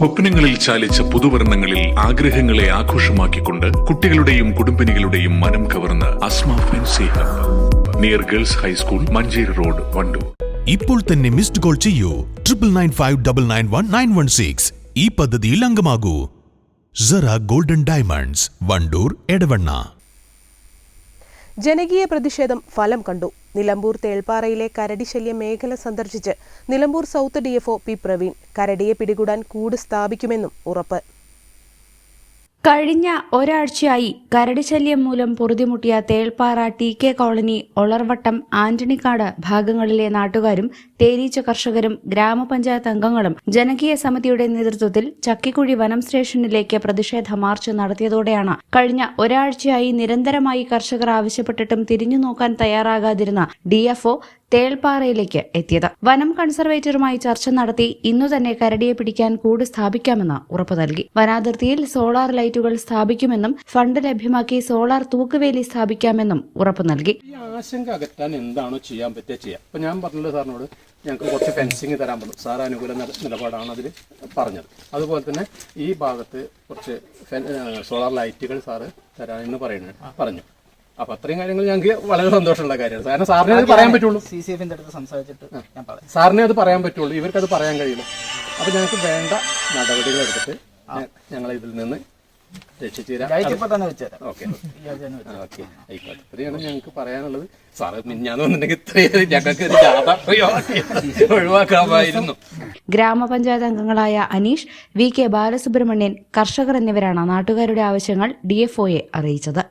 സ്വപ്നങ്ങളിൽ ചാലിച്ച പുതുവർണങ്ങളിൽ ആഗ്രഹങ്ങളെ ആഘോഷമാക്കിക്കൊണ്ട് കുട്ടികളുടെയും കുടുംബിനികളുടെയും മനം കവർന്ന് Asma near girls high school Manjeri road Wandoor. ഇപ്പോൾ തന്നെ മിസ്ഡ് കോൾ ചെയ്യൂ. Triple nine five double nine one nine one six ഈ പദ്ധതിയിൽ അംഗമാകൂ. Sara golden diamonds Wandoor Edavanna. ജനകീയ പ്രതിഷേധം ഫലം കണ്ടു. നിലമ്പൂർ തേൾപ്പാറയിലെ കരടിശല്യ മേഖല സന്ദർശിച്ച് Nilambur south DFO P Praveen കരടിയെ പിടികൂടാൻ കൂട് സ്ഥാപിക്കുമെന്നും ഉറപ്പ്. കഴിഞ്ഞ ഒരാഴ്ചയായി കരടി ശല്യം മൂലം പൊറുതിമുട്ടിയ Thelpara T K colony Olarvattam Antonykkad ഭാഗങ്ങളിലെ നാട്ടുകാരും തേനീച്ച കർഷകരും ഗ്രാമപഞ്ചായത്ത് അംഗങ്ങളും ജനകീയ സമിതിയുടെ നേതൃത്വത്തിൽ ചക്കിക്കുഴി വനം സ്റ്റേഷനിലേക്ക് പ്രതിഷേധ മാർച്ച് നടത്തിയതോടെയാണ് കഴിഞ്ഞ ഒരാഴ്ചയായി നിരന്തരമായി കർഷകർ ആവശ്യപ്പെട്ടിട്ടും തിരിഞ്ഞു നോക്കാൻ തയ്യാറാകാതിരുന്ന ഡിഎഫ്ഒ തേൾപ്പാറയിലേക്ക് എത്തിയത്. വനം കൺസർവേറ്ററുമായി ചർച്ച നടത്തി ഇന്നു തന്നെ കരടിയെ പിടിക്കാൻ കൂട് സ്ഥാപിക്കാമെന്ന് ഉറപ്പു നൽകി. വനാതിർത്തിയിൽ സോളാർ ലൈറ്റുകൾ സ്ഥാപിക്കുമെന്നും ഫണ്ട് ലഭ്യമാക്കി സോളാർ തൂക്കുവേലി സ്ഥാപിക്കാമെന്നും ഉറപ്പു നൽകി. ഈ ആശങ്ക അകറ്റാൻ എന്താണോ ചെയ്യാൻ പറ്റുക ചെയ്യാം. അപ്പൊ ഞാൻ പറഞ്ഞല്ലോ സാറിനോട് ഞങ്ങൾക്ക് കുറച്ച് ഫെൻസിങ് തരാൻ പറ്റും സാർ അനുകൂല നില- നിലപാടാണ് അതിൽ പറഞ്ഞത്. അതുപോലെ തന്നെ ഈ ഭാഗത്ത് കുറച്ച് സോളാർ ലൈറ്റുകൾ സാറ് തരാമെന്ന് പറയുന്നത് പറഞ്ഞു. അപ്പൊ അത്രയും കാര്യങ്ങൾ ഞങ്ങൾക്ക് വളരെ സന്തോഷമുള്ള കാര്യമാണ്. കാരണം സാറിനെ അത് പറയാൻ പറ്റുള്ളൂ. സി സി എഫിന്റെ അടുത്ത് സംസാരിച്ചിട്ട് ഞാൻ പറയാം. സാറിനെ അത് പറയാൻ പറ്റുള്ളൂ. ഇവർക്ക് അത് പറയാൻ കഴിയില്ല. അപ്പൊ ഞങ്ങൾക്ക് വേണ്ട നടപടികൾ എടുത്തിട്ട് ഞങ്ങൾ ഇതിൽ നിന്ന് ഇത്രയാണ് ഞങ്ങൾക്ക് പറയാനുള്ളത്. സാറ് മിഞ്ഞാന്ന് വന്നിട്ടുണ്ടെങ്കിൽ ഞങ്ങൾക്ക് ഒഴിവാക്കാമായിരുന്നു. ഗ്രാമപഞ്ചായത്ത് അംഗങ്ങളായ അനീഷ് വി കെ ബാലസുബ്രഹ്മണ്യൻ കർഷകർ എന്നിവരാണ് നാട്ടുകാരുടെ ആവശ്യങ്ങൾ ഡിഎഫ്ഒയെ അറിയിച്ചത്.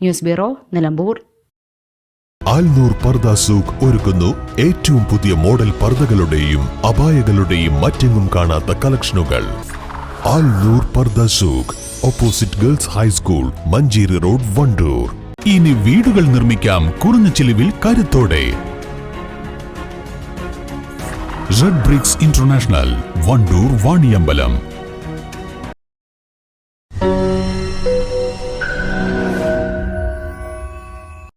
News bureau Nilambur. ആൽനൂർ പർദ ഒരുക്കുന്നു ഏറ്റവും പുതിയ മോഡൽ പർദകളുടെയും അപായകളുടെയും മറ്റെങ്ങും കാണാത്ത കളക്ഷനുകൾ. Alnoor പർദ opposite girls high school Manjeri road Wandoor. ഇനി വീടുകൾ നിർമ്മിക്കാം കുറഞ്ഞ ചിലവിൽ കരുത്തോടെ. Red bricks international Wandoor Vaniyambalam.